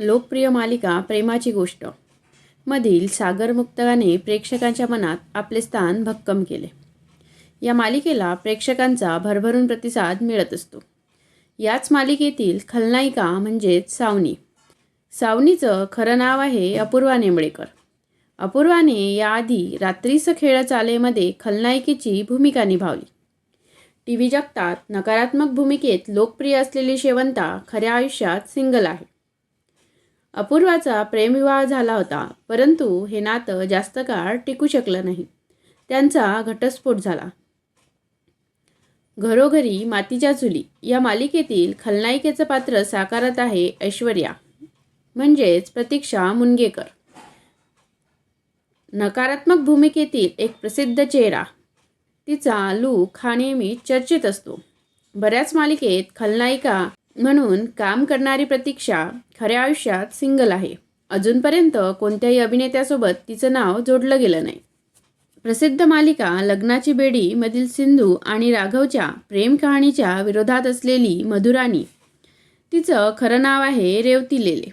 लोकप्रिय मालिका प्रेमाची गोष्ट मधील सागरमुक्तकाने प्रेक्षकांच्या मनात आपले स्थान भक्कम केले. या मालिकेला प्रेक्षकांचा भरभरून प्रतिसाद मिळत असतो. याच मालिकेतील खलनायिका म्हणजेच सावनी. सावनीचं खरं नाव आहे अपूर्वा नेंबळेकर. अपूर्वाने याआधी रात्रीचं खेळ चालेमध्ये खलनायिकेची भूमिका निभावली. टी व्ही जगतात नकारात्मक भूमिकेत लोकप्रिय असलेली शेवंता खऱ्या आयुष्यात सिंगल आहे. अपूर्वाचा प्रेमविवाह झाला होता परंतु हे नातं जास्त काळ टिकू शकलं नाही. त्यांचा घटस्फोट झाला. घरोघरी मातीच्या चुली या मालिकेतील खलनायिकेचं पात्र साकारत आहे ऐश्वर्या म्हणजेच प्रतीक्षा मुनगेकर. नकारात्मक भूमिकेतील एक प्रसिद्ध चेहरा तिचा लूक हा नेहमी चर्चेत असतो. बऱ्याच मालिकेत खलनायिका म्हणून काम करणारी प्रतीक्षा खऱ्या आयुष्यात सिंगल आहे. अजूनपर्यंत कोणत्याही अभिनेत्यासोबत तिचं नाव जोडलं गेलं नाही. प्रसिद्ध मालिका लग्नाची बेडी मधील सिंधू आणि राघवच्या प्रेम कहाणीच्या विरोधात असलेली मधुराणी. तिचं खरं नाव आहे रेवती लेले.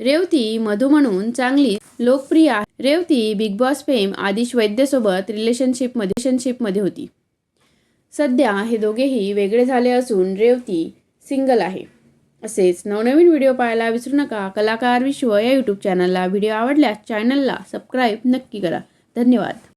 रेवती मधू म्हणून चांगली लोकप्रिय आहे. Revati Bigg Boss fame Aadish वैद्यसोबत रिलेशनशिपमध्ये रिलेशनशिपमध्ये होती. सध्या हे दोघेही वेगळे झाले असून रेवती सिंगल आहे. असेच नवनवीन व्हिडिओ पाहायला विसरू नका. कलाकार विश्व या यूट्यूब चॅनलला व्हिडिओ आवडल्यास चॅनलला सबस्क्राईब नक्की करा. धन्यवाद.